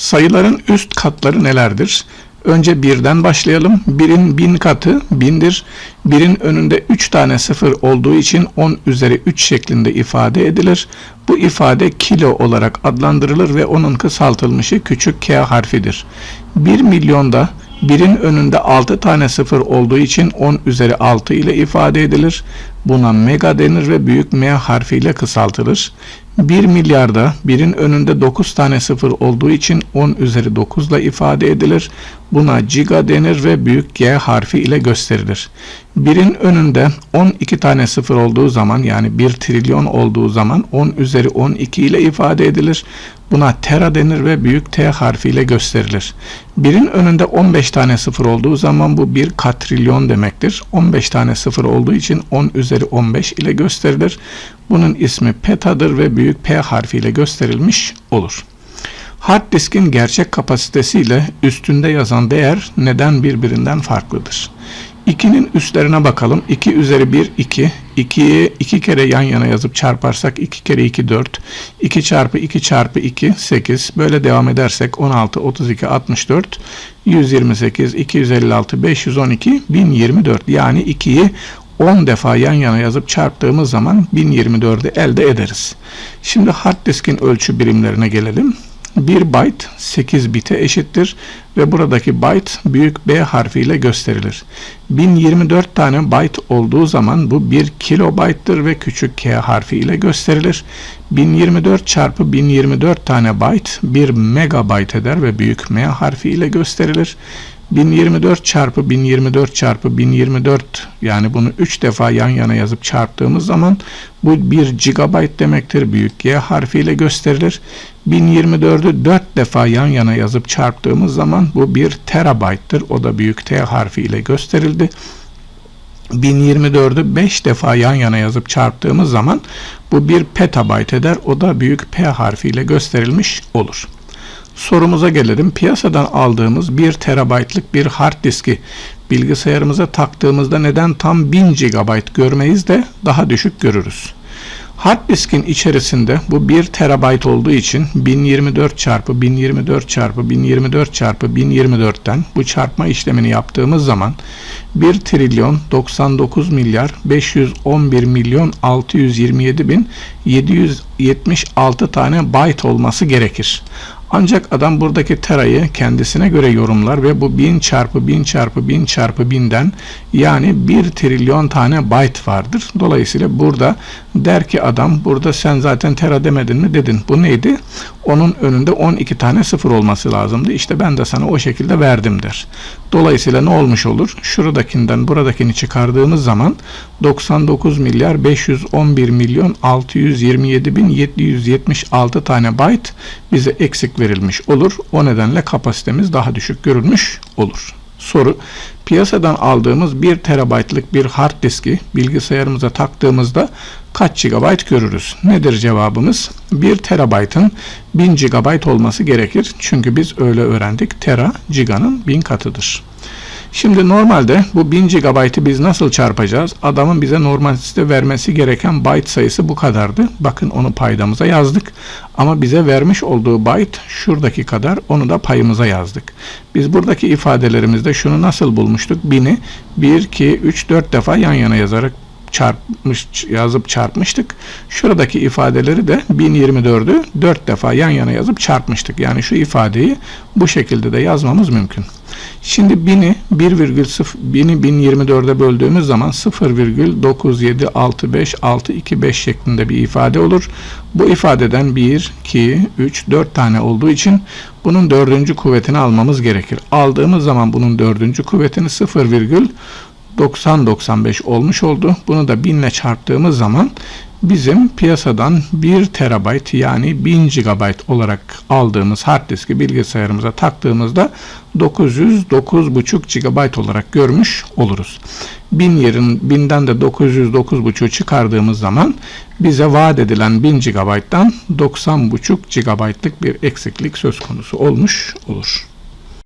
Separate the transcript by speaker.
Speaker 1: Sayıların üst katları nelerdir? Önce birden başlayalım. Birin bin katı bindir. Birin önünde 3 tane sıfır olduğu için 10 üzeri 3 şeklinde ifade edilir. Bu ifade kilo olarak adlandırılır ve onun kısaltılmışı küçük k harfidir. 1 milyonda birin önünde 6 tane sıfır olduğu için 10 üzeri 6 ile ifade edilir. Buna mega denir ve büyük M harfiyle kısaltılır. 1 milyarda birin önünde 9 tane sıfır olduğu için 10 üzeri 9 ile ifade edilir. Buna giga denir ve büyük G harfi ile gösterilir. Birin önünde 12 tane sıfır olduğu zaman yani 1 trilyon olduğu zaman 10 üzeri 12 ile ifade edilir. Buna tera denir ve büyük T harfi ile gösterilir. Birin önünde 15 tane sıfır olduğu zaman bu bir katrilyon demektir. 15 tane sıfır olduğu için 10 üzeri 15 ile gösterilir. Bunun ismi petadır ve büyük P harfiyle gösterilmiş olur. Hard diskin gerçek kapasitesi ile üstünde yazan değer neden birbirinden farklıdır? 2'nin üstlerine bakalım. 2 üzeri 1 2. 2'yi 2 kere yan yana yazıp çarparsak 2 kere 2 4. 2 çarpı 2 çarpı 2 8. Böyle devam edersek 16 32 64 128 256 512 1024. Yani 2'yi 10 defa yan yana yazıp çarptığımız zaman 1024'ü elde ederiz. Şimdi hard diskin ölçü birimlerine gelelim. 1 byte 8 bite eşittir ve buradaki byte büyük B harfiyle gösterilir. 1024 tane byte olduğu zaman bu 1 kilobayttır ve küçük K harfi ile gösterilir. 1024 çarpı 1024 tane byte 1 megabyte eder ve büyük M harfi ile gösterilir. 1024 çarpı 1024 çarpı 1024 yani bunu 3 defa yan yana yazıp çarptığımız zaman bu 1 gigabyte demektir. Büyük G harfiyle gösterilir. 1024'ü 4 defa yan yana yazıp çarptığımız zaman bu 1 terabayttır. O da büyük T harfiyle gösterildi. 1024'ü 5 defa yan yana yazıp çarptığımız zaman bu bir petabyte eder. O da büyük P harfiyle gösterilmiş olur. Sorumuza gelelim. Piyasadan aldığımız 1 terabaytlık bir hard diski bilgisayarımıza taktığımızda neden tam 1000 GB görmeyiz de daha düşük görürüz? Hard diskin içerisinde bu 1 terabayt olduğu için 1024 çarpı 1024 çarpı 1024 çarpı 1024'ten bu çarpma işlemini yaptığımız zaman 1 trilyon 99 milyar 511 milyon 627 bin 776 tane byte olması gerekir. Ancak adam buradaki terayı kendisine göre yorumlar ve bu 1000 çarpı 1000 çarpı 1000 çarpı 1000'den yani 1 trilyon tane byte vardır. Dolayısıyla burada der ki adam burada sen zaten tera demedin mi dedin. Bu neydi? Onun önünde 12 tane sıfır olması lazımdı. İşte ben de sana o şekilde verdim der. Dolayısıyla ne olmuş olur? Şuradakinden buradakini çıkardığımız zaman 99 milyar 511 milyon 600 227.776 tane byte bize eksik verilmiş olur. O nedenle kapasitemiz daha düşük görülmüş olur. Soru, piyasadan aldığımız 1 terabaytlık bir hard diski bilgisayarımıza taktığımızda kaç GB görürüz? Nedir cevabımız? 1 terabaytın 1000 GB olması gerekir. Çünkü biz öyle öğrendik. Tera, giganın 1000 katıdır. Şimdi normalde bu 1000 GB'ı biz nasıl çarpacağız? Adamın bize normalde vermesi gereken byte sayısı bu kadardı. Bakın onu paydamıza yazdık. Ama bize vermiş olduğu byte şuradaki kadar onu da payımıza yazdık. Biz buradaki ifadelerimizde şunu nasıl bulmuştuk? 1000'i 1, 2, 3, 4 defa yan yana yazarak çarpmış yazıp çarpmıştık. Şuradaki ifadeleri de 1024'ü 4 defa yan yana yazıp çarpmıştık. Yani şu ifadeyi bu şekilde de yazmamız mümkün. Şimdi 1000'i 1,0 1000'i 1024'e böldüğümüz zaman 0,9765625 şeklinde bir ifade olur. Bu ifadeden 1, 2, 3, 4 tane olduğu için bunun dördüncü kuvvetini almamız gerekir. Aldığımız zaman bunun dördüncü kuvvetini 0, 90-95 olmuş oldu. Bunu da 1000 ile çarptığımız zaman bizim piyasadan 1 terabayt yani 1000 GB olarak aldığımız hard diski bilgisayarımıza taktığımızda 909,5 GB olarak görmüş oluruz. 1000 yerin 1000'den de 909,5'u çıkardığımız zaman bize vaat edilen 1000 GB'dan 90,5 GB'lık bir eksiklik söz konusu olmuş olur.